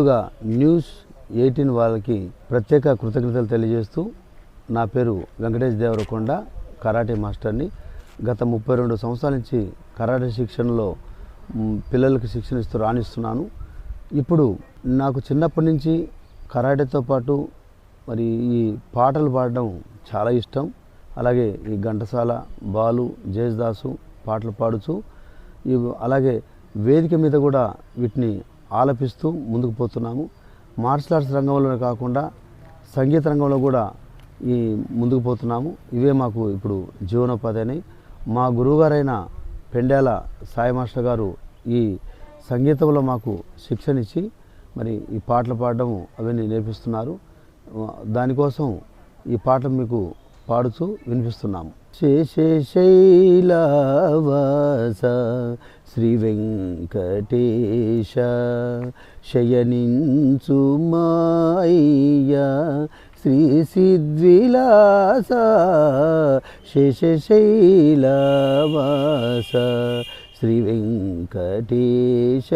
ముందుగా news eighteen వాళ్ళకి ప్రత్యేక కృతజ్ఞతలు తెలియజేస్తూ నా పేరు వెంకటేష్ దేవరకొండ కరాటే మాస్టర్ని. గత ముప్పై రెండు సంవత్సరాల నుంచి కరాటే శిక్షణలో పిల్లలకు శిక్షణ ఇస్తూ రాణిస్తున్నాను. ఇప్పుడు నాకు చిన్నప్పటి నుంచి కరాటేతో పాటు మరి ఈ పాటలు పాడడం చాలా ఇష్టం. అలాగే ఈ ఘంటసాల బాలు జయదాసు పాటలు పాడుచు అలాగే వేదిక మీద కూడా వీటిని ఆలపిస్తూ ముందుకు పోతున్నాము. మార్షల్ ఆర్ట్స్ రంగంలోనే కాకుండా సంగీత రంగంలో కూడా ఈ ముందుకు పోతున్నాము. ఇవే మాకు ఇప్పుడు జీవనోపాధి. అని మా గురువుగారైన పెండాల సాయి మాస్టర్ గారు ఈ సంగీతంలో మాకు శిక్షణ ఇచ్చి మరి ఈ పాటలు పాడడం అవన్నీ నేర్పిస్తున్నారు. దానికోసం ఈ పాటలు మీకు పాడుతూ వినిపిస్తున్నాము. శేషశైలవాస శ్రీ వెంకటేశ శయనించు మాయ్య శ్రీ సిద్విలాస శేషశైలవాస శ్రీ వెంకటేశ.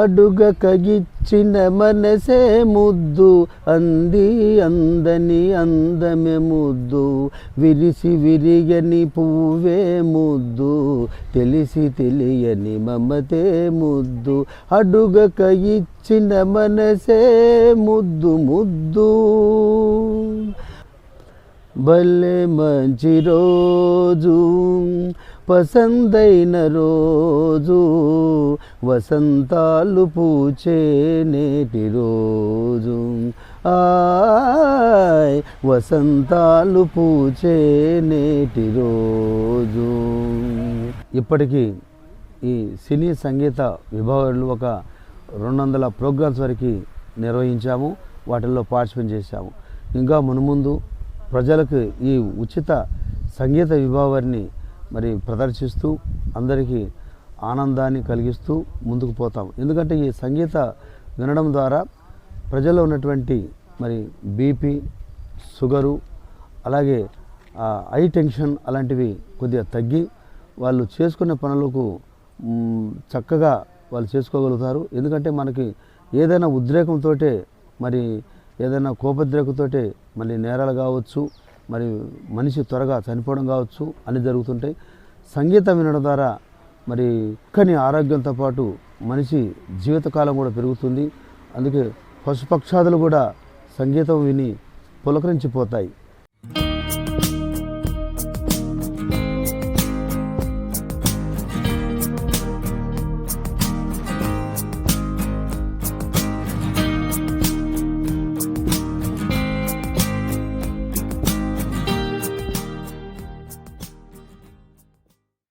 అడుగకగిచ్చిన మనసే ముద్దు. అంది అందని అందమే ముద్దు. విరిసి విరిగని పువ్వే ముద్దు. తెలిసి తెలియని మమతే ముద్దు. అడుగ కగిచ్చిన మనసే ముద్దు ముద్దు. భలే మంచి రోజు పసందైన రోజు వసంతాలు పూచే నేటి రోజు. ఆయ్ వసంతాలు పూచే నేటి రోజు. ఇప్పటికీ ఈ సినీ సంగీత విభాగాలు ఒక రెండు వందల ప్రోగ్రామ్స్ వరకు నిర్వహించాము వాటిల్లో పార్టిసిపేట్ చేశాము. ఇంకా మునుముందు ప్రజలకు ఈ ఉచిత సంగీత విభావాన్ని మరి ప్రదర్శిస్తూ అందరికీ ఆనందాన్ని కలిగిస్తూ ముందుకు పోతాం. ఎందుకంటే ఈ సంగీత వినడం ద్వారా ప్రజల్లో ఉన్నటువంటి మరి బీపీ షుగరు అలాగే ఐ టెన్షన్ అలాంటివి కొద్దిగా తగ్గి వాళ్ళు చేసుకునే పనులకు చక్కగా వాళ్ళు చేసుకోగలుగుతారు. ఎందుకంటే మనకి ఏదైనా ఉద్రేకంతో మరి ఏదైనా కోపద్రేకంతో మళ్ళీ నేరాలు కావచ్చు మరి మనిషి త్వరగా చనిపోవడం కావచ్చు అన్ని జరుగుతుంటాయి. సంగీతం వినడం ద్వారా మరి చక్కని ఆరోగ్యంతో పాటు మనిషి జీవితకాలం కూడా పెరుగుతుంది. అందుకే పశుపక్షాదులు కూడా సంగీతం విని పులకరించిపోతాయి.